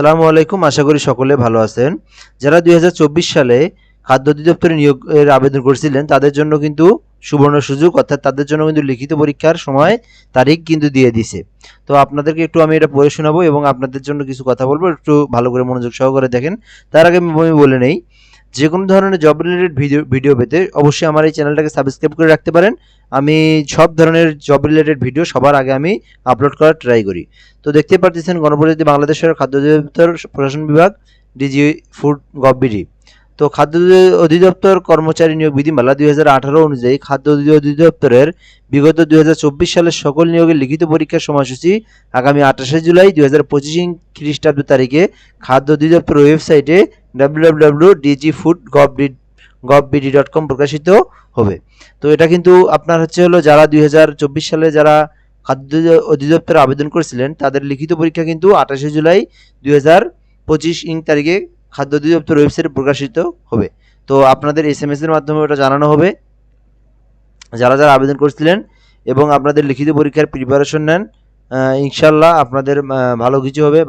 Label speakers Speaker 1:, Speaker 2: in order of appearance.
Speaker 1: আসসালামু আলাইকুম, আশা করি সকলে ভালো আছেন। যারা দুই হাজার চব্বিশ সালে খাদ্য অধিদপ্তরে নিয়োগের আবেদন করেছিলেন, তাদের জন্য কিন্তু সুবর্ণ সুযোগ, অর্থাৎ তাদের জন্য কিন্তু লিখিত পরীক্ষার সময় তারিখ কিন্তু দিয়ে দিছে তো আপনাদেরকে একটু আমি এটা পড়ে শোনাবো এবং আপনাদের জন্য কিছু কথা বলব, একটু ভালো করে মনোযোগ সহকারে দেখেন। তার আগে আমি বলে নেই যে কোনো ধরনের জব রিলেটেড ভিডিও ভিডিও পেতে অবশ্যই আমার এই চ্যানেলটাকে সাবস্ক্রাইব করে রাখতে পারেন। আমি সব ধরনের জব রিলেটেড ভিডিও সবার আগে আমি আপলোড করার ট্রাই করি। তো দেখতে পাচ্ছেন গণপরিষদ বাংলাদেশের খাদ্য অধিদপ্তর প্রশাসন বিভাগ ডিজি ফুড গভবিডি তো খাদ্য অধিদপ্তর কর্মচারী নিয়োগ বিধিমালা দুই হাজার আঠারো অনুযায়ী খাদ্য অধিদপ্তরের বিগত দুই হাজার চব্বিশ সালের সকল নিয়োগের লিখিত পরীক্ষার সময়সূচি আগামী আঠাশে জুলাই দুই হাজার পঁচিশ খ্রিস্টাব্দ তারিখে খাদ্য অধিদপ্তর ওয়েবসাইটে W W W D G food gov B D dot com প্রকাশিত হবে। তো এটা কিন্তু আপনার হচ্ছে হলো যারা দুই হাজার চব্বিশ সালে যারা খাদ্য অধিদপ্তরে আবেদন করেছিলেন, তাদের লিখিত পরীক্ষা কিন্তু আঠাশে জুলাই দুই হাজার পঁচিশ ইং তারিখে খাদ্য অধিদপ্তর ওয়েবসাইটে প্রকাশিত হবে। তো আপনাদের এস এম এর মাধ্যমে ওটা জানানো হবে। যারা যারা আবেদন করেছিলেন এবং আপনাদের লিখিত পরীক্ষার প্রিপারেশন নেন ইনশাল্লাহ আপনাদের ভালো কিছু হবে, ভালো